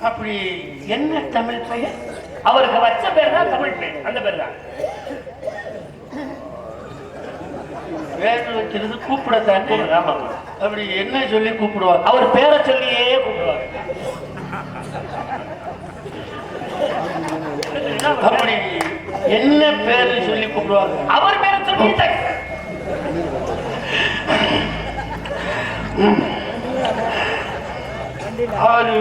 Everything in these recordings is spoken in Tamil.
அப்படி என்ன தமிழ் பெயர்? அவருக்கு வச்ச பேர் தான் தமிழ் பேர் அந்த பேர் தான். பேர் வைக்கிறது கூப்பிடத்தானே ஆமா அப்படி என்ன சொல்லி கூப்பிடுவாங்க அவர் பேரை சொல்லியே கூப்பிடுவார். அப்படி என்ன பேர் சொல்லி கூப்பிடுவாங்க அவர் பேரை சொல்லி அவரு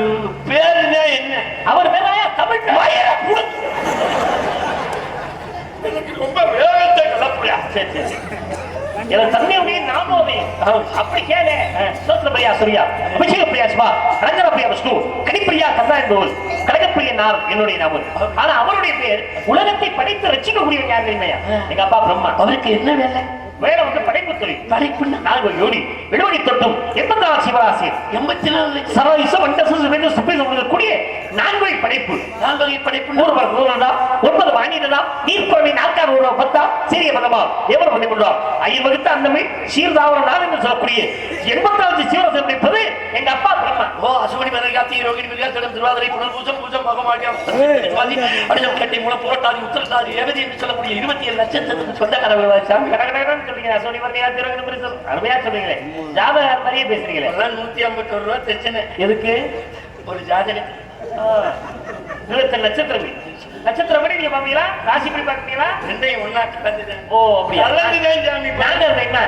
பேருனா என்ன அவர் பேரா? தமிழ். எனக்கு ரொம்ப வேகத்தை கலப்புறியா சரி எனக்கு தன்மையுடைய நாமோமே அப்படி கேளு. சோத்திர பிரியா சூர்யா. அபிஷேக பிரியா சிவா ரஞ்சன பிரியா விஷ்ணு. கனிப்பிரியா கண்ணா கனகப்பிரிய நார் என்னுடைய நாவல் ஆனா அவருடைய பேர் உலகத்தை படைத்து ரசிக்கக்கூடியவன் யார் தெரியுமையா எங்க அப்பா பிரம்மா. அவருக்கு என்ன வேலை? வேற வந்து படைப்பு தொழில் படைப்புன்னா நான்கு யோனி விடுவடி தொட்டும் எண்பத்தி நாலு சிவராசி எண்பத்தி நாலு லட்சம். சர்வ வண்டசு சுப்பை கூடிய நான்கு படைப்பு. நான்கு படைப்பு மூன்று நூறுடா ஒன்பது வாங்கினதா நீர்க்குழமை நாற்கார் ஒரு பத்தா சிறிய மதமா எவர் பண்ணி கொண்டா? ஐயன் வகுத்த அந்தமை சீர்தாவர நாள் என்று சொல்லக்கூடிய எண்பத்தாறு சீவரசம் படிப்பது எங்க அப்பா ஓ ரோகிணி திருவாதிரை புனல் பூஜம் பூஜம் பகமாடியம் அடிஜம் கட்டி முளை புரட்டாதி உத்தரட்டாதி ஏகதி என்று சொல்லக்கூடிய இருபத்தி ஏழு லட்சத்துக்கு சொந்தக்காரர்கள் சாமி கடகடகடன்னு சொல்றீங்க. அருமையா சொல்றீங்களே. ஜாதக மாதிரியே பேசுறீங்களே. அதெல்லாம் நூத்தி ஐம்பத்தி ஒரு ரூபா பிரச்சனை. எதுக்கு? ஒரு ஜாதகம் இருபத்தி நட்சத்திரம். நட்சத்திரம் படி நீங்க பாப்பீங்களா ராசி படி பாப்பீங்களா ரெண்டையும் ஒன்னா ஓ சாமி. நாங்க என்ன?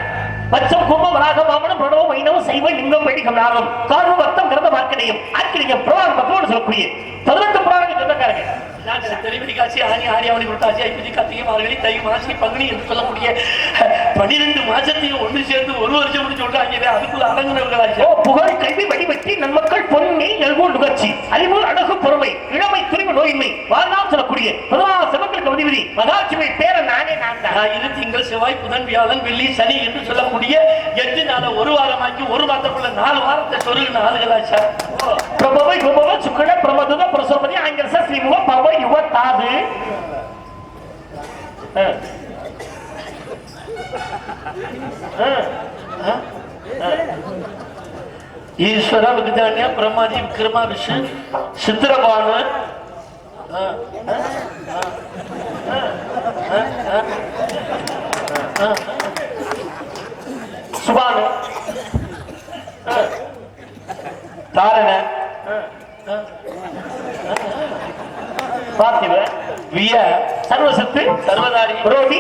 பச்சம் கும்பம் ராகம் மாமனம் பிரணவம் வைணவம் சைவம் லிங்கம் வைடிகம் நாகம் காரணம் வர்த்தம் கிரந்த மார்க்கடையும் ஆக்கிரியம் புராணம் பத்தோடு சொல்லக்கூடிய பதினெட்டு புராணங்கள் சொந்தக்காரங்க தெளிவதி காட்சி ஆணி ஆரியாவணி புரட்டாசி ஐப்பதி கார்த்திகை மார்கழி தை மாசி பங்குனி என்று சொல்லக்கூடிய பன்னிரெண்டு மாசத்தையும் ஒன்று சேர்ந்து ஒரு வருஷம் முடிச்சு விட்டாங்க. அதுக்குள்ள அடங்குனவர்களாச்சு புகழ் கல்வி வடிவற்றி நன்மக்கள் பொன்மை நல்கோல் நுகர்ச்சி. அறிவு அழகு செவ்வாய் புதன் வியாழன் வெள்ளி சனி என்று சொல்லக்கூடிய எட்டு நாளை ஒரு வாரமாக்கி ஒரு மாதத்துக்குள்ள நாலு வாரத்தை சொருகின ஆளுகளாச்சா பிரபவ யுபவ சுக்கட பிரமதுத பிரசோபதி ஆங்கிரச ஸ்ரீமுக பவ யுவ தாது. ஈஸ்வர விகதானியா பிரம்மாஜி விக்ரமா விஷு சித்திரபானு ஆ, சுபானு தாரண பார்த்திவ விய சர்வசத்து சர்வதாரி ரோஹி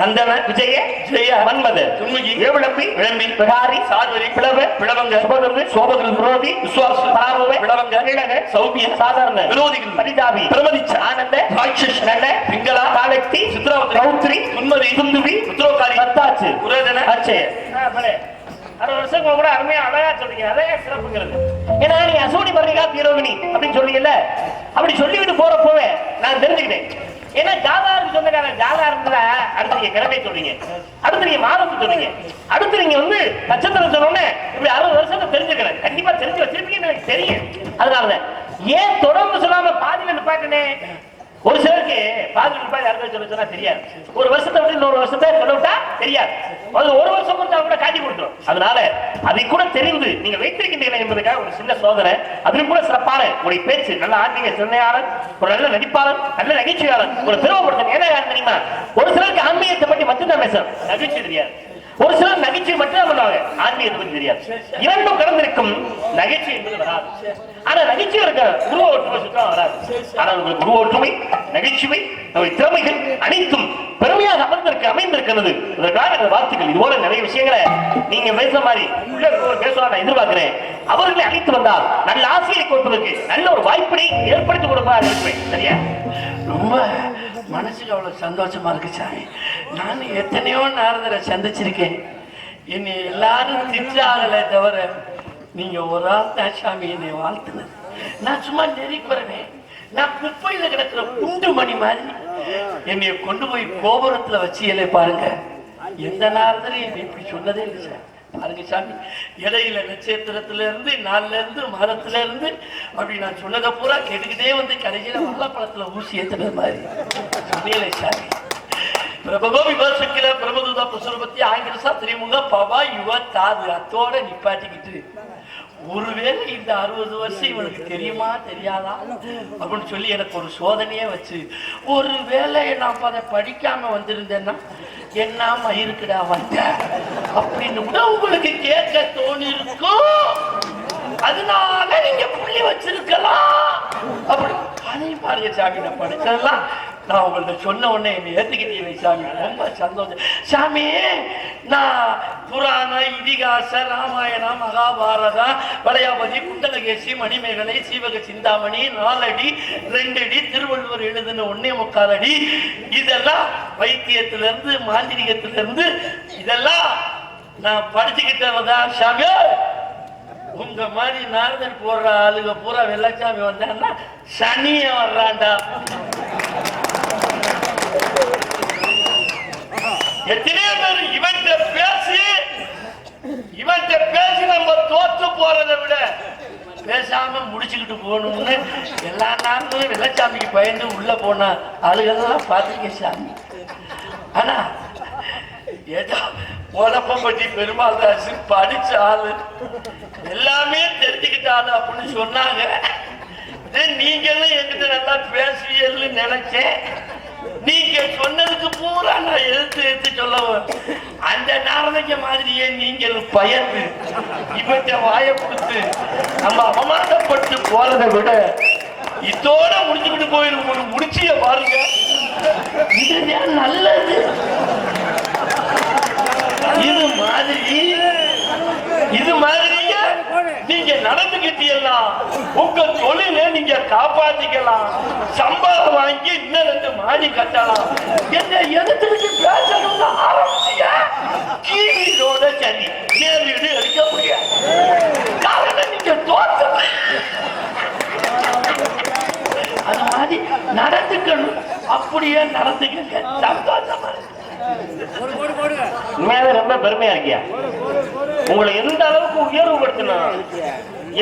நந்தன விஜய ஜெய மன்மத துன்முகி ஏவிளம்பி விளம்பி விகாரி சாதுரி பிளவ பிளவங்க சுபகிருது சோபகிருது ரோதி விசுவாசு பராபவ பிளவங்க இளக சௌமிய சாதாரண விரோதிகள் பரிதாபி பிரமதிச்ச ஆனந்த ராட்சஸ் நட பிங்களா காலக்தி சித்ராவதி ரௌத்ரி துன்மதி துந்துவி உத்ரோகாரி சத்தாச்சு புரேதன அச்சய. அறுபது வருஷம் கூட அருமையா அழகா சொல்றீங்க. அழகா சிறப்புங்கிறது. ஏன்னா நீ அசோனி பர்ணிகா தீரோகினி அப்படின்னு சொல்றீங்கல்ல? அப்படி சொல்லிவிட்டு போற போறப்பவே நான் தெரிஞ்சுக்கிட்டேன். ஏன்னா ஜாதாருக்கு சொந்தக்காரன் ஜாதா இருந்தா அடுத்து நீங்க கிழமை சொல்றீங்க. அடுத்து நீங்க மாதத்தை சொல்றீங்க. அடுத்து நீங்க வந்து நட்சத்திரம் சொன்னோன்னே இப்படி அறுபது வருஷத்தை தெரிஞ்சுக்கிறேன். கண்டிப்பா தெரிஞ்சு வச்சிருப்பீங்கன்னு எனக்கு தெரியும். அதனாலதான். ஏன் தொடர்ந்து சொல்லாம பாதியில நிப்பாட்டினே ஒரு சிலருக்கு பாதி ரூபாய் யாருக்கும் சொல்ல சொன்னா தெரியாது. ஒரு வருஷத்தை விட்டு இன்னொரு வருஷத்தை சொல்ல விட்டா தெரியாது. அது ஒரு வருஷம் கொடுத்தா கூட காட்டி கொடுத்துரும். அதனால அதை கூட தெரிந்து நீங்க வைத்திருக்கின்றீர்கள் என்பதற்காக ஒரு சின்ன சோதனை. அதிலும் கூட சிறப்பான உடைய பேச்சு. நல்ல ஆன்மீக சிந்தனையாளர் ஒரு நல்ல நடிப்பாளர் நல்ல நகைச்சுவையாளர் ஒரு பெருமைப்படுத்த ஏன்னா யார் தெரியுமா? ஒரு சிலருக்கு ஆன்மீகத்தை பற்றி மட்டும்தான் பேசுறோம். நகைச்சுவை தெரியாது. ஒரு சிலர் நகைச்சுவை மட்டும் பண்ணுவாங்க. ஆன்மீகத்தை பற்றி தெரியாது. இரண்டும் கலந்திருக்கும் நகைச்சுவை என்பது வராது. ஆனா நகைச்சுவை இருக்க உருவ ஒற்றுமை சுத்தம் வராது. ஆனா உங்களுக்கு உருவ ஒற்றுமை நகைச்சுவை நம்முடைய திறமைகள் அனைத்தும் பெருமையாக அமர்ந்திருக்க அமைந்திருக்கிறது. அதற்காக எனது வாழ்த்துக்கள். இது போல நிறைய விஷயங்களை நீங்க பேசுற மாதிரி பேசுவா நான் எதிர்பார்க்கிறேன். அவர்களை அழைத்து வந்தால் நல்ல ஆசையை கொடுப்பதற்கு நல்ல ஒரு வாய்ப்பினை ஏற்படுத்தி கொடுப்பதாக இருப்பேன் சரியா? ரொம்ப மனசுக்கு அவ்வளோ சந்தோஷமா இருக்கு சாமி. நான் எத்தனையோ நாரதரை சந்திச்சிருக்கேன். என்னை எல்லாரும் திட்டாகலை தவிர நீங்க ஒரு ஆள் தான் சாமி என்னை வாழ்த்துனது. நான் சும்மா நெறிப்பறவேன் நான் குப்பையில கிடக்குற குண்டு மணி மாதிரி என்னை கொண்டு போய் கோபுரத்துல வச்சு பாருங்க. எந்த நேரத்திலும் என்னை இப்படி சொன்னதே இல்லை சார் பாருங்க சாமி இடையில நட்சத்திரத்துல இருந்து நாள்ல இருந்து மரத்துல இருந்து அப்படி நான் சொன்னதை பூரா கேட்டுக்கிட்டே வந்து கடைசியில வல்லப்பழத்துல ஊசி ஏத்துற மாதிரி. சொன்னீங்களே சாமி. பிரபகோ விமர்சிக்கிற பிரபதுதா புசுரபத்தி ஆங்கிலசா திரிமுக பவா யுவ தாது அத்தோட நிப்பாட்டிக்கிட்டு ஒருவேளை இந்த அறுபது வருஷம் இவனுக்கு தெரியுமா தெரியாதா? அப்படின்னு சொல்லி எனக்கு ஒரு சோதனையே வச்சு ஒரு வேலை நான் அதை படிக்காம வந்திருந்தேன்னா என்ன மயிருக்குடா வந்த? அப்படின்னு கூட உங்களுக்கு கேட்க தோணி இருக்கும் அதனால நீங்க புள்ளி வச்சிருக்கலாம். அப்படி அதையும் பாருங்க சாமி நான் படிச்சதெல்லாம் நான் உங்கள்ட்ட சொன்ன உடனே என்னை ஏத்துக்கிட்டீங்க சாமி. ரொம்ப சந்தோஷம். சாமி நான் புராண இதிகாச ராமாயண மகாபாரத வளையாபதி குண்டலகேசி மணிமேகலை சீவக சிந்தாமணி நாலடி ரெண்டடி திருவள்ளுவர் எழுதின ஒன்னே முக்கால் அடி இதெல்லாம் வைத்தியத்திலிருந்து மாந்திரிகத்திலிருந்து இதெல்லாம் நான் படிச்சுக்கிட்டவதான் சாமி. உங்க மாதிரி நாரதர் போடுற ஆளுங்க பூரா வெள்ளச்சாமி வந்தான்னா சனிய வர்றாண்டா எத்தனை இவன்கிட்ட பேசி நம்ம தோத்து போறதை விட பேசாம முடிச்சுக்கிட்டு போகணும்னு எல்லா நாளும் வெள்ளச்சாமிக்கு பயந்து உள்ள போன ஆளுகள்லாம் பார்த்துருக்கேன் சாமி. ஆனா ஏதோ உடப்பம்பட்டி பெருமாள் தாசு படிச்ச ஆளு. எல்லாமே தெரிஞ்சுக்கிட்ட ஆளு அப்படின்னு சொன்னாங்க. இது நீங்களும் என்கிட்ட நல்லா பேசுவீங்கன்னு நினைச்சேன். நீங்க சொன்னதுக்கு பூரா நான் எழுத்து எழுத்து சொல்லவும். அந்த நாரதிக்க மாதிரியே நீங்கள் பயந்து இவற்றை வாய கொடுத்து நம்ம அவமானப்பட்டு போறதை விட இதோட முடிச்சுக்கிட்டு போயிடும் ஒரு முடிச்சிய பாருங்க. இதுதான் நல்லது. இது மாதிரி இது மாதிரி நீங்க நடந்துகிட்டீங்கன்னா உங்க தொழிலை நீங்க காப்பாத்திக்கலாம். சம்பளம் வாங்கி இன்னும் ரெண்டு மாடி கட்டலாம். என்ன எதிர்த்து பேசணும்னு ஆரம்பிச்சியா? கீழோட சனி நேரிடு எடுக்க முடியாது. காரணம் நீங்க தோற்று அது மாதிரி நடந்துக்கணும். அப்படியே நடந்துக்கங்க. சந்தோஷமா. உண்மையாவே ரொம்ப பெருமையா இருக்கியா? உங்களை எந்த அளவுக்கு உயர்வுபடுத்தணும்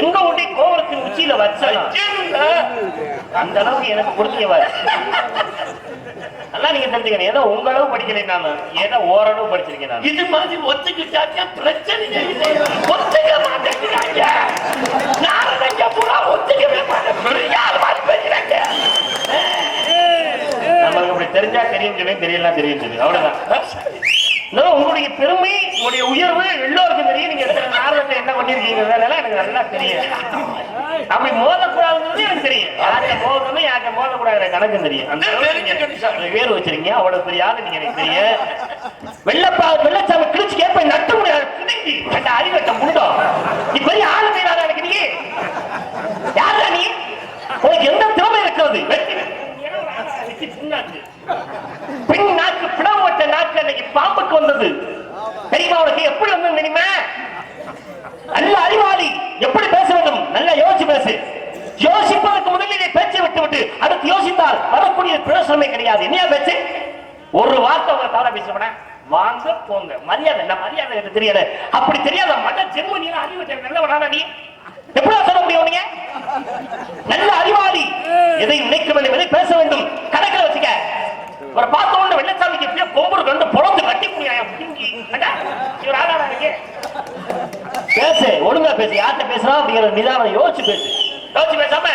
எங்க ஒட்டி கோவலத்தின் உச்சியில ஐயருங்க. அந்த அளவுக்கு எனக்கு கொடுத்தீங்க நல்லா நீங்க தெரிஞ்சுக்கணும். ஏதோ உங்க அளவு படிக்கலை நானு ஏதோ ஓரளவு படிச்சிருக்கேன் நான் இது மாதிரி ஒத்துக்கிட்டாக்க பிரச்சனையே இல்லை. ஒத்துக்க மாட்டேங்கிறாங்க. நாரதங்க பூரா ஒத்துக்கவே மாட்டேன். நமக்கு இப்படி தெரிஞ்சா தெரியும் தெரியலாம் தெரியும் அவ்வளவுதான். உங்களுடைய பெருமை உங்களுடைய உயர்வு எல்லோருக்கும் தெரியும். நீங்க எத்தனை நாரதத்தை என்ன பண்ணிருக்கீங்கிறதெல்லாம் எனக்கு நல்லா தெரியும் அப்படி மோதக்கூடாதுங்கிறது எனக்கு தெரியும் யார்கிட்ட மோதணும் யார்கிட்ட மோதக்கூடாதுங்கிற கணக்கு தெரியும் அந்த வேறு வச்சிருக்கீங்க. அவ்வளவு பெரிய ஆளு நீங்க எனக்கு தெரியும். வெள்ளப்பா வெள்ளச்சாமி கிழிச்சு கேட்ப நட்டு முடியாது கிழிஞ்சி அந்த அறிவட்ட முண்டோம் நீ பெரிய ஆளு மீறாத எனக்கு நீ யாரா நீ உனக்கு எந்த திறமை இருக்கிறது வெட்டி வெட்டி பின்னாக்கு பெண் நாக்கு பிளவுபட்ட நாக்கு அன்னைக்கு பாம்புக்கு வந்தது தெரியுமா உனக்கு எப்படி வந்தது தெரியுமா நல்ல அறிவாளி எப்படி பேச வேண்டும் நல்லா யோசிச்சு பேசு யோசிப்பதற்கு முதலில் நீ பேச்சை விட்டு விட்டு அடுத்து யோசித்தால் வரக்கூடிய பிரயோசனமே கிடையாது என்னையா பேச்சு ஒரு வார்த்தை உங்களை தவறா பேசுறவன வாங்க என்ன மரியாதை தெரியல அப்படி தெரியாத மத ஜென்ம நீ அறிவு நல்லவனாடா நீ. எப்படி சொல்ல முடியும் நீங்க? நல்ல அறிவாளி. எதை நினைக்க வேண்டும் எதை பேச வேண்டும்? கணக்கில் வச்சுக்க. பார்த்த உடனே வெள்ளச்சாமிக்கு எப்படியோ கொம்புரு கண்டு பொழந்து கட்டி இவர் ஆளாடா பேசு ஒழுங்கா பேசு. யார்கிட்ட பேசுறோம் அப்படிங்கிற நிதானம் யோசிச்சு பேசு. யோசிச்சு பேசாம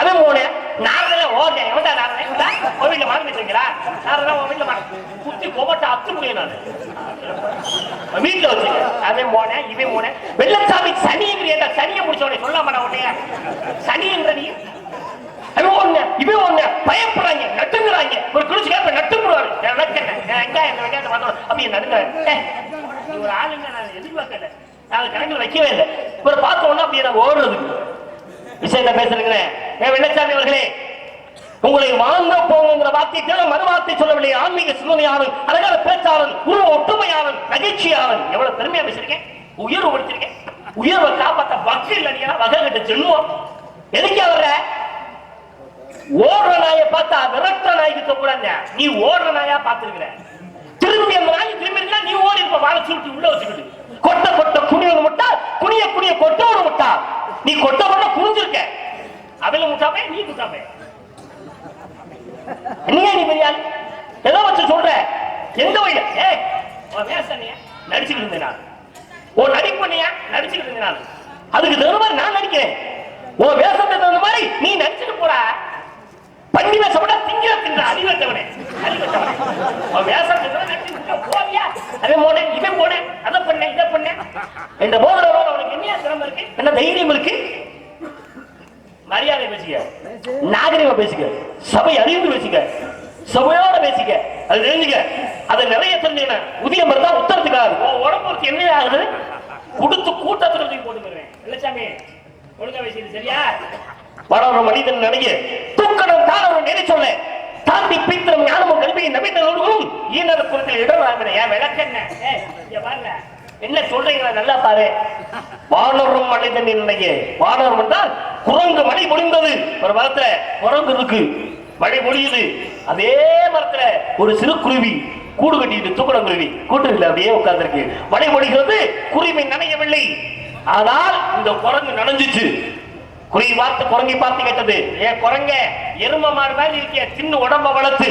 அவன் போனேன் ஓடுறேன் எவன்டா நாரதன் இந்தா, உன் வீட்டுல மறந்து வச்சுங்களா நாரதெல்லாம் உன் வீட்டுல மறந்து குத்தி கொபட்ட அத்து முடியும் நான். வீட்டுல வச்சு அவன் போனேன் இவன் போனேன் வெள்ளச்சாமி சனிங்கிறிய சனியை முடிச்சோடனே சொல்லாம உடனே சனின்ற நீ. அவன் ஒண்ணு இவன் ஒண்ணு. பயப்படுறாங்க நட்டுங்கிறாங்க. ஒரு குளிச்சு கேட்ப நட்டுங்கிறாரு. எங்க எனக்கு என்ன வெங்காயத்தை பார்த்தோம் அப்படி நடுங்க ஒரு ஆளுங்க நான் எதிர்பார்க்கல. நான் கணக்கில் வைக்கவே இல்லை. ஒரு பார்த்தோன்னா அப்படி நான் ஓடுறது. விஷயத்த பேசுறேங்கிறேன் ஏன் வெள்ளச்சாமி அவர்களே உங்களை வாங்க போங்கிற வார்த்தைக்கு மறு வார்த்தை சொல்லவில்லை. ஆன்மீக சிந்தனையாளன் அழகான பேச்சாளன் உருவ ஒற்றுமையாளன் நகைச்சியாளன் எவ்வளவு பெருமையா பேசிருக்கேன் உயர்வு படுத்திருக்கேன் உயர்வை காப்பாத்த பக்தி இல்லையா வகை கிட்ட சொல்லுவோம் எதுக்கு வர்ற ஓடுற நாயை பார்த்தா விரட்ட நாய் கிட்ட கூடாது நீ ஓடுற நாயா பார்த்திருக்கிற. திரும்பி அந்த நாய் திரும்பி இருந்தா நீ ஓடி இருப்ப வாழை சுருட்டி உள்ள வச்சுக்கிட்டு கொட்ட கொட்ட குனியவனு முட்டா குனிய குனிய கொட்டவனு முட்டா. நீ கொட்ட கொட்ட குனிஞ்சிருக்க. அவள முட்டாப்பே நீ முட்டாப்பே நீயா நீ பெரியாள் எதை வச்சு சொல்ற. எந்த வயது ஏய் நடிச்சுக்கிட்டு இருந்தேன்? ஓ நடிப்பு பண்ணியா நடிச்சுக்கிட்டு இருந்தேன்? நான் அதுக்கு தகுந்த மாதிரி நான் நடிக்கிறேன். உன் வேஷத்துக்கு தகுந்த மாதிரி நீ நடிச்சுட்டு போற பண்ணி வேஷம் விட திங்கிற தின்ற அறிவத்தவனே அறிவத்தவனே உன் வேஷத்துக்கு நடிச்சுட்டு போவியா? அவன் போனேன் இவன் போனேன் அதை பண்ணேன் இதை பண்ணேன் இந்த போதுற அவனுக்கு என்ன திறமை இருக்கு? என்ன தைரியம் இருக்கு? மரியாதை பேசிக்க. நாகரிகமா பேசிக்க. சபை அறிந்து பேசிக்க. சபையோட பேசிக்க. அது தெரிஞ்சுக்க. அதை நிறைய தெரிஞ்சுக்கணும் உதிய மருந்தா உத்தரத்துக்காக உன் உடம்பு என்ன ஆகுது? கொடுத்து கூட்டத்துல போட்டுக்கிறேன் இல்ல சாமி ஒழுங்கா பேசிடு சரியா? வளர மனிதன் நினைக்க தூக்கணும் தானவன் நினை சொல்ல. தாண்டி பீத்திரம் ஞானமும் கல்வியும் நவீனர்களும் ஈனர் குரத்தில் இடராமன ஏன் விளக்க என்ன? இங்க பாருங்க. என்ன சொல்றீங்களா? நல்லா பாரு. வானரும் மனிதன் நினைக்க வானரம் என்றால் குரங்கு மழை முடிந்தது. ஒரு மரத்துல குரங்கு இருக்கு. மழை பொழியுது அதே மரத்துல ஒரு சிறு குருவி கூடு கட்டிட்டு தூக்கடம் குருவி கூட்டுல அப்படியே உட்கார்ந்துருக்கு. மழை பொழிகிறது குருவி நனையவில்லை. ஆனால் இந்த குரங்கு நனைஞ்சிச்சு. குருவி பார்த்து குரங்கி பார்த்து கேட்டது ஏ குரங்க எரும மாடு மாதிரி இருக்கிய சின்ன உடம்ப வளர்த்து.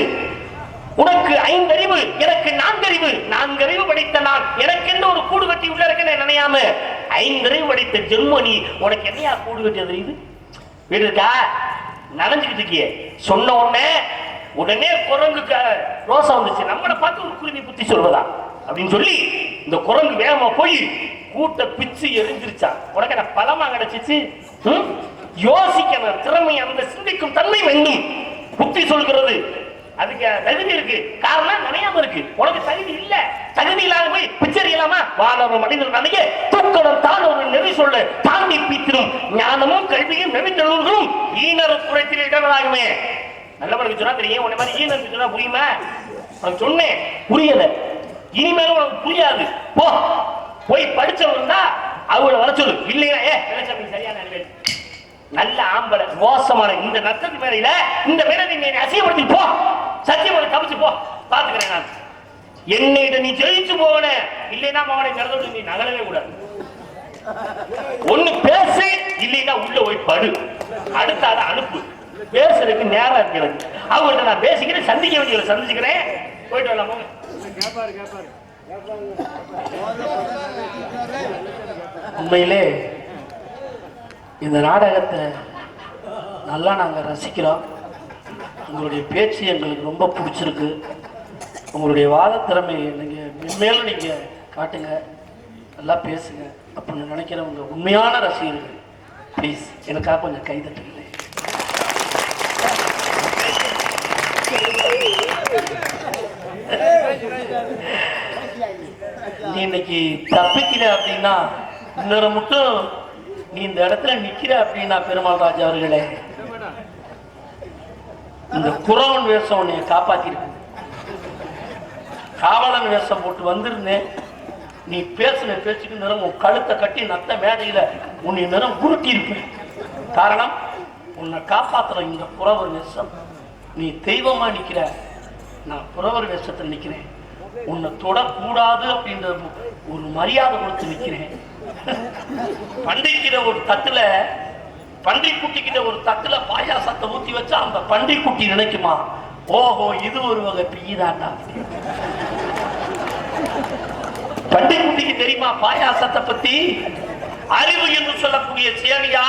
உனக்கு ஐந்தறிவு எனக்கு நான்கறிவு. நான்கறிவு படித்த நான். எனக்கு என்ன ஒரு கூடு கட்டி உள்ள இருக்கேன்னு நினையாம ஐந்தறிவு படித்த ஜெர்மனி உனக்கு என்னையா கூடு கட்டி தெரியுது? வீடு இருக்கா? நனைஞ்சுக்கிட்டு இருக்கியே. சொன்ன உடனே உடனே குரங்குக்கு ரோசா வந்துச்சு. நம்மளை பார்த்து ஒரு குருவி புத்தி சொல்வதா அப்படின்னு சொல்லி இந்த குரங்கு வேகமா போய் கூட்ட பிச்சு எரிஞ்சிருச்சான் உனக்கு என்ன பலமா கிடைச்சிச்சு? யோசிக்கணும். திறமை அந்த சிந்திக்கும் தன்மை வேண்டும். புத்தி சொல்கிறது. அதுக்கு தகுதி இருக்கு. காரணம் நினையாம இருக்கு. உனக்கு தகுதி இல்ல. தகுதி இல்லாத போய் பிச்சர் இல்லாம வானவர் மனிதன் நினைக்க தூக்கணும் தான் ஒரு நெறி சொல்லு. தாண்டி பீத்திரும் ஞானமும் கல்வியும் நெறித்தொழில்களும் ஈனர் குறைத்தில் இடங்களாகுமே. நல்லவனுக்கு சொன்னா தெரியும். உன்னை மாதிரி ஈனருக்கு சொன்னா புரியுமா? நான் சொன்னேன். புரியல. இனிமேலும் உனக்கு புரியாது. போ. போய் படிச்சவன் தான் அவங்கள வர சொல்லு. இல்லையா? ஏ சரியான அறிவேன் நல்ல ஆம்பளை மோசமான இந்த நத்தத்து மேலையில இந்த மேல நீ அசியப்படுத்தி போ. சத்தியமலை தப்பிச்சு போ. பாத்துக்கிறேன் நான். என்னையிட நீ ஜெயிச்சு போவன இல்லைன்னா அவனை நடந்து நீ நகரவே கூடாது. ஒண்ணு பேசு இல்லைன்னா உள்ள போய் படு. அடுத்த அதை அனுப்பு. பேசுறதுக்கு நேரம் இருக்கு எனக்கு. அவங்கள்ட்ட நான் பேசிக்கிறேன் சந்திக்க வேண்டியதை சந்திச்சுக்கிறேன். போயிட்டு வரலாம் போங்க. உண்மையிலே இந்த நாடகத்தை நல்லா நாங்கள் ரசிக்கிறோம். உங்களுடைய பேச்சு எங்களுக்கு ரொம்ப பிடிச்சிருக்கு. உங்களுடைய வாத திறமையை நீங்கள் மென்மேலும் நீங்கள் காட்டுங்க. நல்லா பேசுங்க. அப்படின்னு நினைக்கிறவங்க உண்மையான ரசிகர்கள் ப்ளீஸ் எனக்காக கொஞ்சம் கைதட்டுங்களேன் நீ இன்னைக்கு தப்பிக்கிற அப்படின்னா இன்னொரு மட்டும் நீ இந்த இடத்துல நிக்கிற அப்படின்னா பெருமாள் ராஜா அவர்களே. இந்த குறவன் வேஷம் உன்னை காப்பாத்திருக்கு. காவலன் வேஷம் போட்டு வந்திருந்தேன். நீ பேசின பேச்சுக்கு நிறம் உன் கழுத்தை கட்டி நத்த மேடையில உன்னை நிறம் உருட்டி இருப்பேன் காரணம் உன்னை காப்பாத்துற இந்த புறவர் வேஷம். நீ தெய்வமா நிக்கிற. நான் புறவர் வேஷத்தில் நிக்கிறேன். உன்னை தொடக்கூடாது அப்படின்ற ஒரு மரியாதை கொடுத்து நிக்கிறேன். பண்டிக்கிற ஒரு தட்டுல பன்றி குட்டிக்கிட்ட ஒரு தட்டுல பாயாசத்தை ஊத்தி வச்சா அந்த பன்றி குட்டி நினைக்குமா? ஓஹோ இது ஒரு வகை பீதாண்டா பன்றி குட்டிக்கு தெரியுமா பாயாசத்தை பத்தி? அறிவு என்று சொல்லக்கூடிய சேனியா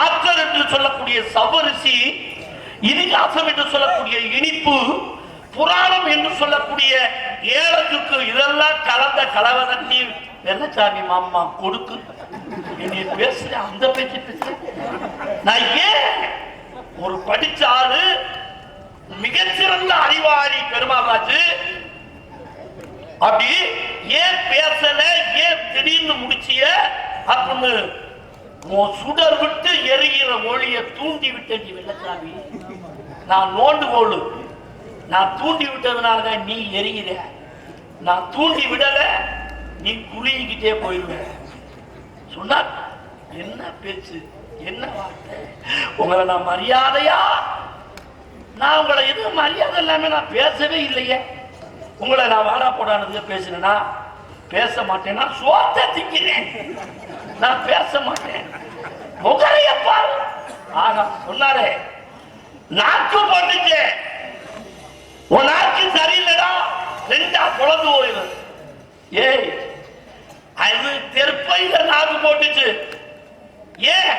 ஆற்றல் என்று சொல்லக்கூடிய சவரிசி இதிகாசம் என்று சொல்லக்கூடிய இனிப்பு புராணம் என்று சொல்லக்கூடிய ஏழத்துக்கு இதெல்லாம் கலந்த கலவரத்தி வெள்ளச்சாமி மாமா கொடுக்கு. என்னை பேசுற அந்த பேச்சு நான் ஏன் ஒரு படிச்ச ஆளு மிகச்சிறந்த அறிவாளி பெருமாளாச்சு அப்படி ஏன் பேசல ஏன் திடீர்னு முடிச்சிய? அப்படின்னு உன் சுடர் விட்டு எரிகிற ஒளிய தூண்டி விட்டேன் நீ வெள்ளச்சாமி. நான் நோண்டு கோளு நான் தூண்டி விட்டதுனாலதான் நீ எரிகிற நான் தூண்டி விடல நீ குளிங்கிட்டே போயிடுவேன் சொன்னார். என்ன பேச்சு? என்ன வார்த்தை? உங்களை நான் மரியாதையா? நான் உங்களை எதுவும் மரியாதை இல்லாமல் நான் பேசவே இல்லையே. உங்களை நான் வாடா போடானதுக்கு பேசினேனா? பேச மாட்டேன்? நான் சோத்த திங்கிறேன் நான் பேச மாட்டேன். முகரைய பாரு. ஆனா சொன்னாரே. நாக்கு போட்டுச்சு உன் நாக்கு சரியில்லடா. ரெண்டா பொழந்து போயிடும். ஏய் அது தெற்பையில நாக்கு போட்டுச்சு. ஏன்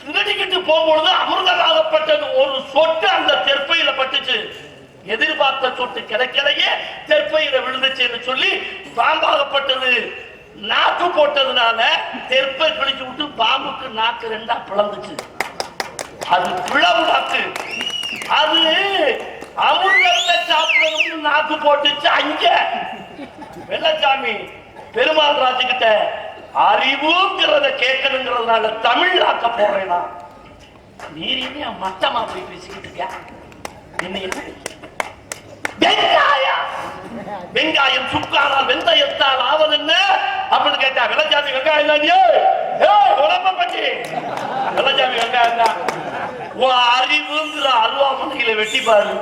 திருடிக்கிட்டு போகும்பொழுது அமிர்தமாகப்பட்டது ஒரு சொட்டு அந்த தெற்பையில பட்டுச்சு. எதிர்பார்த்த சொட்டு கிடைக்கலையே தெற்பையில விழுந்துச்சுன்னு சொல்லி பாம்பாகப்பட்டது. நாக்கு போட்டதுனால தெற்பை பிடிச்சு விட்டு பாம்புக்கு நாக்கு ரெண்டா பிளந்துச்சு. அது பிளவு நாக்கு. அது அமிர்தத்தை சாப்பிடணும்னு நாக்கு போட்டுச்சு அங்க. வெள்ளச்சாமி பெருமாள் ராஜுகிட்ட அறிவுங்கிறத கேட்கணுங்கிறதுனால தமிழ் ஆக்க போறேனா நீர் மட்டமா போய் பேசிக்கிட்டு இருக்கியா? வெங்காயம்! வெங்காயம் சுக்கானால் வெந்தயத்தால் ஆவது என்ன? அப்படின்னு கேட்டா வெள்ளச்சாமி வெங்காயம் தான் உடம்ப பற்றி வெள்ளச்சாமி வெங்காயம் தான். உன் அறிவுங்கிற அருவாமனையில வெட்டி பாரு.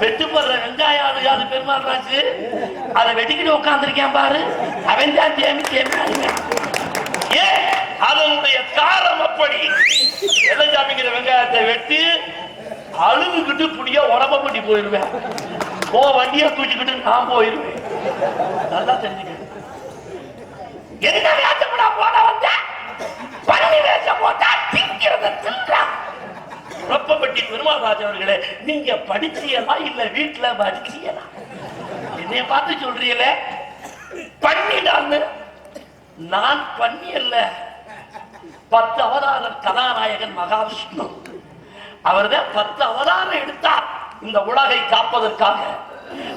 வெட்டு போடுற வெங்காயம் அது பெருமாள் ராஜு. அதை வெட்டிக்கிட்டு உட்காந்துருக்கேன் பாரு. அவன் தான் தேமி தேமி ஏன்? அதனுடைய காரம் அப்படி. வெள்ளச்சாமிங்கிற வெங்காயத்தை வெட்டி அழுதுகிட்டு புடிய உடம்ப பண்ணி போயிருவேன் ஓ வண்டியை தூக்கிக்கிட்டு நான் போயிருவேன் நல்லா தெரிஞ்சுக்க. என்ன வேஷப்படா போட வந்த? பண்ணி வேஷம் போட்டா திங்கிறத தின்றான். குழப்பப்பட்டி பெருமாள் அவர்களே நீங்க படிச்சியலா இல்ல வீட்டுல படிச்சியலா? என்னைய பார்த்து சொல்றீங்களே? பண்ணிடான்னு நான் பண்ணி அல்ல பத்து அவதாரம் கதாநாயகன் மகாவிஷ்ணு. அவர்தான் பத்து அவதாரம் எடுத்தார் இந்த உலகை காப்பதற்காக.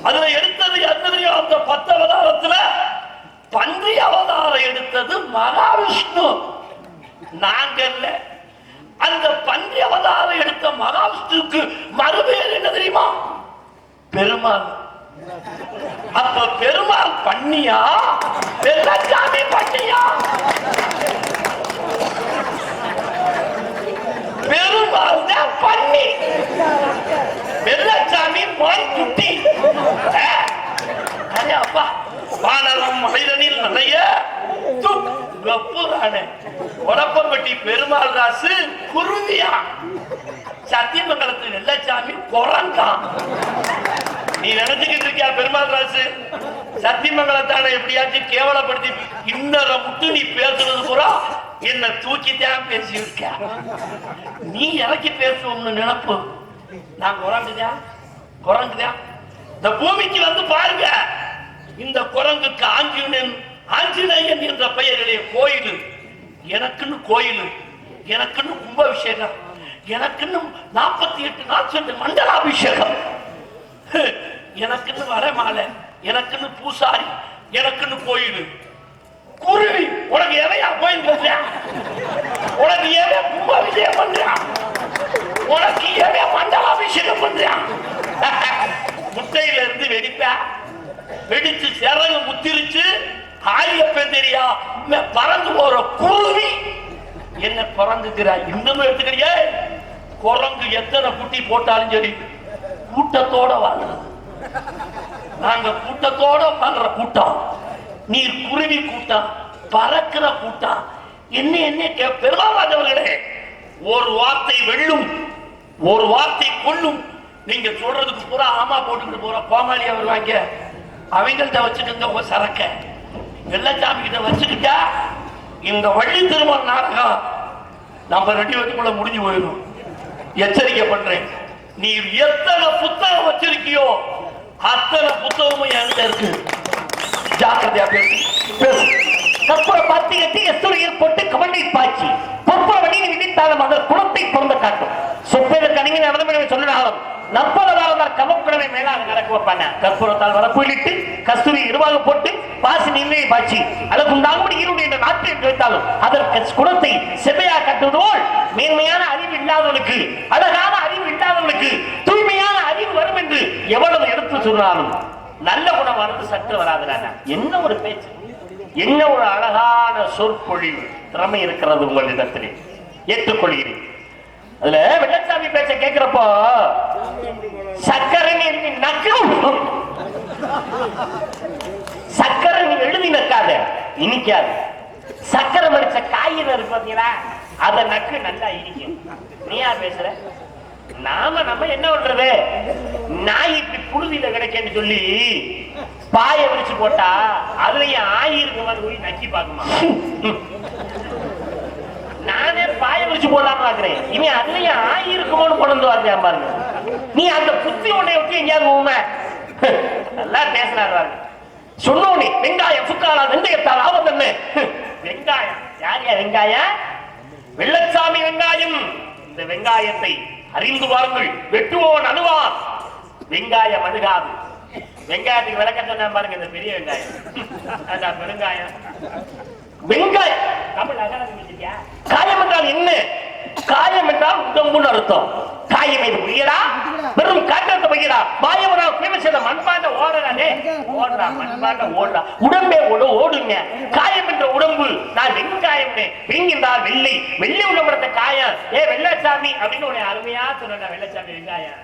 அதுல எடுத்தது என்ன அந்த பத்து அவதாரத்துல பன்றி அவதாரம் எடுத்தது மகாவிஷ்ணு. நாங்க இல்ல அந்த பன்றி அவதாரம் எடுத்த மகாவிஷ்ணுக்கு மறுபேர் என்ன தெரியுமா? பெருமாள். அப்ப பெருமாள் பண்ணியா? வெள்ளச்சாமி பண்ணியா? பெருமாள் தான் பண்ணி. வெள்ளச்சாமி மான் குட்டி அப்பா வானரம் மனிதனில் நிறைய வெப்புறானே. உடப்பம்பட்டி பெருமாள் ராசு குருவியா சத்தியமங்கலத்து நெல்லச்சாமி குரங்கான் நீ நினைச்சுக்கிட்டு இருக்கியா பெருமாள் ராசு சத்தியமங்கலத்தான எப்படியாச்சும் கேவலப்படுத்தி இன்னரை விட்டு நீ பேசுறது பூரா என்ன தூக்கித்தான் பேசியிருக்க நீ எனக்கு பேசுவோம்னு நினைப்பு நான் குரங்குதான் குரங்குதான் இந்த பூமிக்கு வந்து பாருங்க இந்த குரங்குக்கு ஆஞ்சநேயன் ஆஞ்சநேயன் என்ற பெயரிலே கோயில் எனக்குன்னு கோயில் எனக்குன்னு கும்பாபிஷேகம் எனக்குன்னு நாற்பத்தி எட்டு நாள் சென்று மண்டலாபிஷேகம். எனக்குன்னு வர மாலை எனக்குன்னு பூசாரி எனக்குன்னு கோயில். குருவி உனக்கு எதையா கோயில் பண்றியா உனக்கு எவன் கும்பாபிஷேகம் பண்றான் உனக்கு எவன் மண்டலாபிஷேகம் பண்றான் முட்டையில இருந்து வெடிப்ப வெடிச்சு சிறகு முத்திருச்சு ஆரியப்பன் தெரியா? பறந்து போற குருவி என்ன பறந்துக்கிறா. இன்னமும் எடுத்துக்கிறியே? குரங்கு எத்தனை குட்டி போட்டாலும் சரி கூட்டத்தோட வாழ்றது. நாங்க கூட்டத்தோட வாழ்ற கூட்டம். நீர் குருவி கூட்டம் பறக்கிற கூட்டம். என்ன என்ன கே- ஒரு வார்த்தை வெல்லும் ஒரு வார்த்தை கொல்லும். நீங்க சொல்றதுக்கு பூரா ஆமா போட்டுக்கிட்டு போற கோமாளி வருவாங்க அவங்கள்ட்ட வச்சுக்கோங்க உங்க சரக்க. வெள்ளச்சாமி கிட்ட வச்சுக்கிட்டா இந்த வள்ளி திருமண நாடகம் நம்ம ரெண்டு பேருக்குள்ள முடிஞ்சு போயிடும். எச்சரிக்கை பண்றேன். நீ எத்தனை புத்தகம் வச்சிருக்கியோ அத்தனை புத்தகமும் என்கிட்ட இருக்கு. ஜாக்கிரதையா பேசு. பேசு. கற்பூர பாத்தி கட்டி எஸ்துரையில் போட்டு கமண்டை பாய்ச்சி. பொற்புற வழியில் விதித்தாலும் அதன் குணத்தை பிறந்த காட்டும். சொப்பேத மேலாக நடக்க வைப்பாங்க கற்பூரத்தால் கஸ்தூரி இருவாக போட்டு பாசி நீங்களே பாய்ச்சி அழகுண்டாகும்படி என்ற வைத்தாலும் அதற்கு குணத்தை செவ்வையா மேன்மையான அறிவு இல்லாதவனுக்கு அழகான அறிவு இல்லாதவனுக்கு தூய்மையான அறிவு வரும் என்று எவ்வளவு எடுத்து சொன்னாலும் நல்ல குணம் வரது சற்று வராதுடாங்க என்ன ஒரு பேச்சு? என்ன ஒரு அழகான சொற்பொழிவு திறமை இருக்கிறது உங்களிடத்திலே. ஏற்றுக்கொள்கிறேன். அதுல வெள்ளச்சாமி பேச்ச கேக்குறப்போ சக்கரை நீ நக்கு. சக்கரை நீ எழுதி நக்காத இனிக்காது. சக்கரை மடிச்ச காயில இருக்கு பாத்தீங்களா? அத நக்கு நல்லா இனிக்கும் நீயா பேசுற? நாம நம்ம என்ன பண்றது? நாய் இப்படி புழுதியில கிடைக்கன்னு சொல்லி பாய விரிச்சு போட்டா அதுலயும் ஆயிருக்கு மாதிரி போய் நக்கி பாக்குமா பாய விரிச்சு போடலாம்னு பாக்குறேன் இவன் அதுலயும் ஆயிருக்குமோன்னு கொண்டு வாத்தியா பாருங்க. நீ அந்த புத்தி உன்னை விட்டு எங்கேயாவது உண்மை நல்லா பேசினாரு சொன்னோனே வெங்காயம் சுக்காலா வெந்தயத்தால் ஆபத்து என்ன வெங்காயம். யார் வெங்காயம் வெள்ளச்சாமி வெங்காயம். இந்த வெங்காயத்தை அறிந்து வாருங்கள். வெட்டுவோன் அணுவா வெங்காயம் அணுகாது வெங்காயத்துக்கு விளக்க சொன்னா பாருங்க இந்த பெரிய வெங்காயம். அதான் பெருங்காயம். வெங்காயம்? காயம் என்றால் என்ன? காயம் என்றால் உடம்புன்னு அர்த்தம். காயம் புரியடா? வெறும் காற்றத்தை பையடா மாயவரா குயம செய்த மண்பாண்ட ஓடுறானே? ஓடுறா மண்பாண்ட ஓடுறா. உடம்பே ஓடு ஓடுங்க. காயம் என்ற உடம்பு நான் வெங்காயம் வெங்கின்றால் வெள்ளை. வெள்ளை உடம்புறத்த காயம். ஏ வெள்ளச்சாமி அப்படின்னு உன்னை அருமையா சொன்ன வெள்ளச்சாமி வெங்காயம்.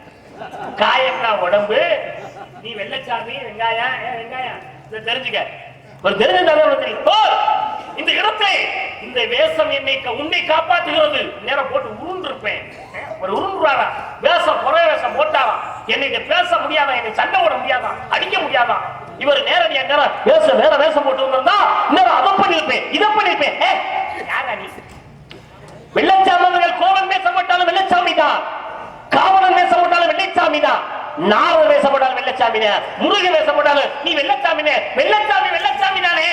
காயம்னா உடம்பு. நீ வெள்ளச்சாமி வெங்காயம். ஏ வெங்காயம். தெரிஞ்சுக்க. ஒரு தெரிஞ்ச இந்த இடத்தை இந்த வேஷம் என்னை உன்னை காப்பாற்றுகிறது. நேரம் போட்டு உருண்டிருப்பேன். ஒரு உருண்டுறாரா? வேஷம் குறை வேஷம் போட்டாரா? என்னை பேச முடியாதா? என்னை சண்டை விட முடியாதா? அடிக்க முடியாதா? இவர் நேரடியா நேரம் வேஷம் வேற வேஷம் போட்டு வந்திருந்தா நேரம் அதை பண்ணிருப்பேன் இதை பண்ணிருப்பேன் ஏ, யாரா நீ? வெள்ளச்சாமர்கள் கோவன் வேஷம் போட்டாலும் வெள்ளச்சாமி தான். காவலன் வேஷம் போட்டாலும் வெள்ளைச்சாமி தான். நாவல் வேஷம் வெள்ளச்சாமி முருகன் வேஷம் போட்டாலும் நீ வெள்ளச்சாமி வெள்ளச்சாமி வெள்ளச்சாமி தானே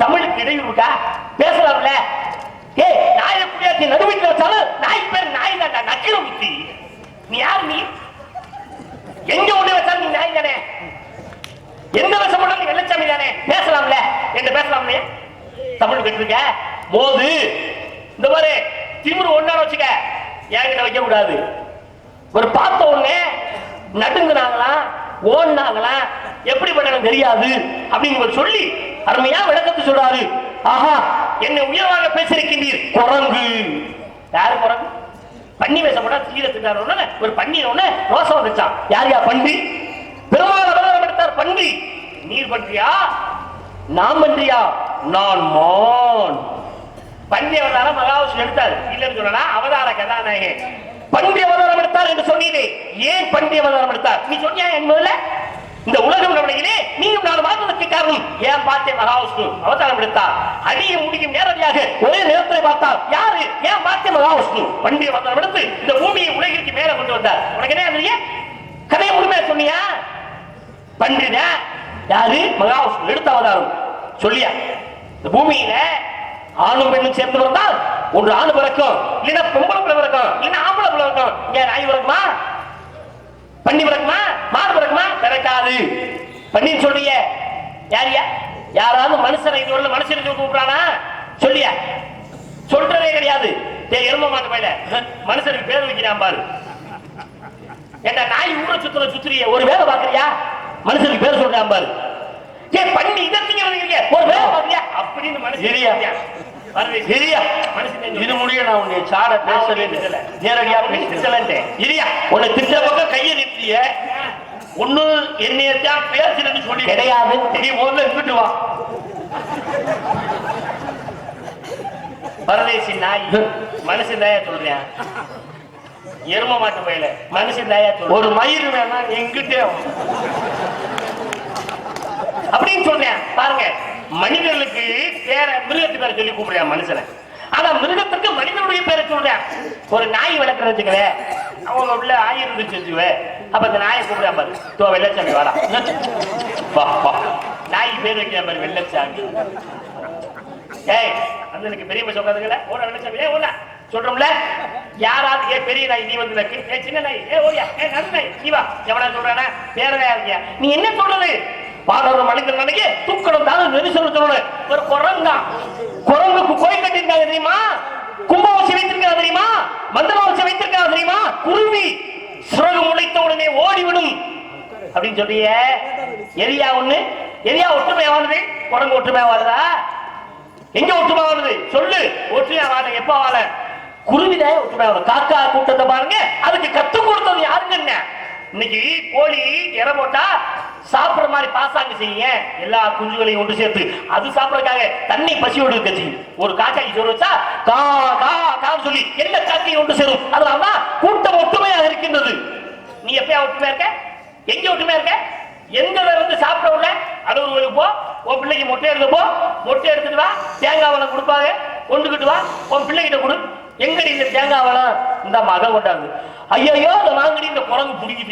தமிழுக்கு இடையூறு இருக்கா பேசலாம்ல ஏ நாயை குடியாத்தி நடுவீட்டில் வச்சாலும் நாய் பேர் நாய் தான்டா நக்கிர புத்தி நீ? எங்க ஒண்ணு வச்சாலும் நீ நாய் தானே? எந்த வேஷம் போட்டாலும் நீ வெள்ளச்சாமி தானே? பேசலாம்ல. என்று பேசலாம்ல தமிழ் கற்றுக்க மோது. இந்த மாதிரி திமிரு ஒன்னார வச்சுக்க. என்கிட்ட வைக்க கூடாது. ஒரு பார்த்த உடனே நடுங்குனாங்களாம் ஓடினாங்களாம் எப்படி பண்ணணும் தெரியாது அப்படின்னு சொல்லி அருமையா விளக்கத்தை சொல்றாரு. ஆஹா என்னை உயர்வாக பேசியிருக்கின்றீர். குரங்கு. யாரு குரங்கு? பன்னி வேஷம் போட சீரத்துக்காரர் ஒரு பன்னி உடனே ரோசம் வந்துச்சான் யார் யா பண்பி பெருமாள் அவதாரம் எடுத்தார் பன்றி. நீர் பன்றியா? நான் பன்றியா? நான் மான். பண்டி அவதாரம் மகாவிஷ்ணு எடுத்தார். இல்லைன்னு சொல்லல அவதார கதாநாயகன். பண்டி அவதாரம் எடுத்தார் என்று சொன்னீரே. ஏன் பண்டி அவதாரம் எடுத்தார்? நீ சொன்னியா என் முதல்ல இந்த உலகம் நம்மளையிலே நீயும் நான் வாழ்வதற்கு காரணம் ஏன் பார்த்தே மகாவிஷ்ணு அவதாரம் எடுத்தார். அடிய முடியும் நேரடியாக ஒரே நேரத்தில் பார்த்தார். யாரு? ஏன் பார்த்தே மகாவிஷ்ணு பன்றி அவதாரம் எடுத்து இந்த பூமியை உலகிற்கு மேல கொண்டு வந்தார். உனக்கு என்ன கதையை முழுமையா சொன்னியா? பன்றிதான் யாரு? மகாவிஷ்ணு எடுத்த அவதாரம். சொல்லியா? இந்த பூமியில ஆணும் பெண்ணும் சேர்ந்து வந்தால் ஒன்று ஆணு பிறக்கும். இல்லைன்னா பொம்பளை பிள்ளை பிறக்கும். இல்லைன்னா ஆம்பளை பிள்ளை பிறக்கும். ஏன் நாய் பிறக்குமா? பண்ணி பிறக்குமா மாடு பிறக்குமா பிறக்காது பண்ணின்னு சொல்றிய. யாரியா? யாராவது மனுஷனை இது உள்ள மனுஷனுக்கு கூப்பிடுறானா? சொல்லியா? சொல்றதே கிடையாது. ஏய் எரும மாட்டு பையல. மனுஷனுக்கு பேர் வைக்கிறான் பாரு. ஏண்டா நாய் ஊரை சுத்துற சுத்துறிய. ஒரு வேலை பாக்குறியா மனுஷனுக்கு பேர் சொல்றான் பாரு. ஏ பண்ணி இதை திங்கிறது இல்லையா. ஒரு வேலை பாக்குறியா அப்படின்னு மனுஷன் மனுஷன் இது முடிய நான் உன்னை சாட பேசவே. நேரடியா பேசுறேன். சரியா உன்னை திட்ட பக்கம் கையை நிறுத்திய ஒண்ணு என்னையத்தான் பேசுறேன்னு சொல்லி கிடையாது. நீ முதல்ல இங்கிட்டு வா. பரதேசி நாய் மனுஷன் தாயா சொல்றேன் எரும மாட்டு பயில தாயா சொல்றேன் ஒரு மயிர் வேணா எங்கிட்டே. அப்படின்னு சொல்றேன் பாருங்க. மனிதர்களுக்கு பேர மிருகத்து பேரை சொல்லி கூப்பிடுற மனுஷனை. ஆனா மிருகத்துக்கு மனிதனுடைய பேரை சொல்றேன். ஒரு நாய் வளர்க்கறதுக்குவே அவங்க உள்ள ஆய் இருந்துச்சு வச்சுக்கவே அப்ப அந்த நாயை கூப்பிடுறேன் பாரு. தோ வெள்ளச்சாமி வாடா. வா நாய் பேர் வைக்கிற பாரு வெள்ளச்சாமி. ஏய் அந்த எனக்கு பெரிய பஸ் உட்காந்துக்கல ஓட வெள்ளச்சாமி. ஏ ஓடா. சொல்றோம்ல? யாராவது ஏ பெரிய நாய் நீ வந்து நக்கு ஏ சின்ன நாய். ஏ ஓடியா. ஏ நல்ல நாய். நீ வா. எவனா சொல்றானா? பேரவையா இருக்கியா? நீ என்ன சொல்றது? பாடற மனிதன் நினைக்க தூக்கணும் தான் நெரிசல் சொல்லணும். ஒரு குரங்கா. குரங்குக்கு கோயில் கட்டியிருக்காங்க தெரியுமா? கும்பாவசி வைத்திருக்காங்க தெரியுமா? மந்திரவாசி வைத்திருக்காங்க தெரியுமா? குருவி சுரகு முளைத்த உடனே ஓடிவிடும். அப்படின்னு சொல்றியே. எரியா ஒண்ணு? எரியா ஒற்றுமையானது குரங்கு ஒற்றுமையா வாழுதா? எங்க ஒற்றுமை வாழுது? சொல்லு. ஒற்றுமையா வாழ எப்ப வாழ? குருவிதான் ஒற்றுமையா வாழும் காக்கா கூட்டத்தை பாருங்க. அதுக்கு கத்து கொடுத்தது யாருங்க என்ன? இன்னைக்கு கோழி இற போட்டா சாப்பிடுற மாதிரி பாசாங்க செய்யுங்க. எல்லா குஞ்சுகளையும் ஒன்று சேர்த்து. அது சாப்பிடறதுக்காக தண்ணி பசியோடு செய்யும். ஒரு காக்காய்க்கு சோறு வச்சா கா கா கான்னு சொல்லி எல்லா காக்கையும் ஒன்று சேரும். அதனாலதான் கூட்டம் ஒற்றுமையாக இருக்கின்றது. நீ எப்பயா ஒற்றுமையா இருக்க? எங்க ஒற்றுமையா இருக்க? எங்க இருந்து சாப்பிட உள்ள அலுவலர்களுக்கு போ. உன் பிள்ளைக்கு மொட்டை எடுத்து போ. மொட்டை எடுத்துட்டு வா. தேங்காய் வளம் கொடுப்பாங்க. கொண்டுக்கிட்டு வா. உன் பிள்ளைகிட்ட கொடு. எங்கடி இந்த தேங்காய் வளம்? இந்த மக கொண்டாந்து. ஐயோ இந்த வாங்கடி இந்த குரங்கு பிடிக்கி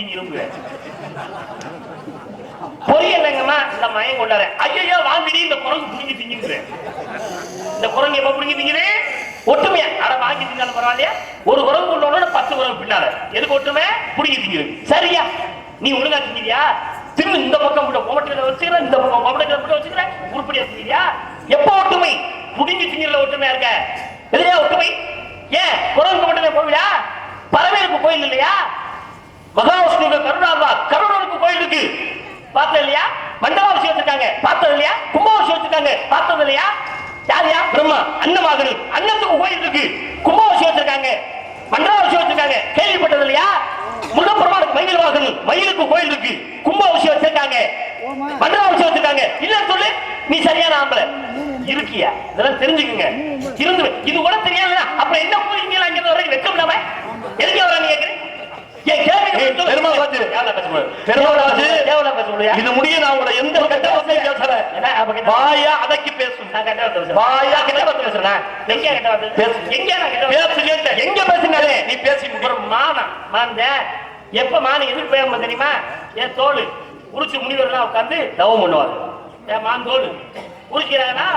பொறி என்னங்கம்மா இந்த மயம் கொண்டாரு. ஐயோ வாங்கிடி இந்த குரங்கு பிடிக்கி திங்கிருங்க இந்த குரங்கு எப்ப பிடிக்கி திங்குது? ஒட்டுமையா. அட வாங்கி திங்காலும் பரவாயில்லையா? ஒரு குரங்கு கொண்டோட பத்து குரங்கு பின்னால. எதுக்கு ஒட்டுமை? பிடிக்கி திங்குது சரியா? நீ ஒழுங்கா திங்கிறியா திரும்ப இந்த பக்கம் கூட கோமட்டில வச்சுக்கிற இந்த பக்கம் கோமட்டில கூட வச்சுக்கிற உருப்படியா திங்கிறியா எப்ப ஒட்டுமை? புடிங்கி திங்கிறல ஒட்டுமையா இருக்க? எதிரியா ஒட்டுமை? ஏன்? குரங்கு மட்டுமே கோவிலா? பறவைக்கு கோயில் இல்லையா? மகாவிஷ்ணு கருணாபா கருணனுக்கு கோயில் இருக்கு பார்த்தது இல்லையா? மண்டலாபிஷேகம் வச்சிருக்காங்க. பார்த்தது இல்லையா? கும்பாபிஷேகம் வச்சிருக்காங்க. பார்த்தது இல்லையா? யாரியா பிரம்மா அன்னமாகனு அன்னத்துக்கு கோயில் இருக்கு. கும்பாபிஷேகம் வச்சிருக்காங்க. மண்டலாபிஷேகம் வச்சிருக்காங்க. கேள்விப்பட்டது இல்லையா? முருகப்பெருமானுக்கு மயில் வாகனம் மயிலுக்கு கோயில் இருக்கு. கும்பாபிஷேகம் வச்சிருக்காங்க. மண்டலாபிஷேகம் வச்சிருக்காங்க. இல்ல சொல்லு. நீ சரியான ஆம்பளை இருக்கியா? இதெல்லாம் தெரிஞ்சுக்குங்க. இருந்து இது கூட தெரியாதுன்னா அப்புறம் என்ன போறீங்க அங்க வரைக்கும் வெக்கம் இல்லாம எதுக்கு வர நீ இது முடிய நான் உங்களை எந்த கெட்ட வார்த்தையும் பேசல. வாயா அடக்கி பேசும் வாயா கெட்ட வார்த்தை பேசுறேன். பேசு. பேசுங்க. எங்க பேசுனாலே? நீ பேசி. அப்புறம் மானம் மாந்தேன் எப்ப மானம் எதுக்கு போய் தெரியுமா? என் தோல் உரிச்சு முனிவர்லாம் உட்கார்ந்து தவம் பண்ணுவாங்க. என் மான் தோல் உரிக்கிறாங்கன்னா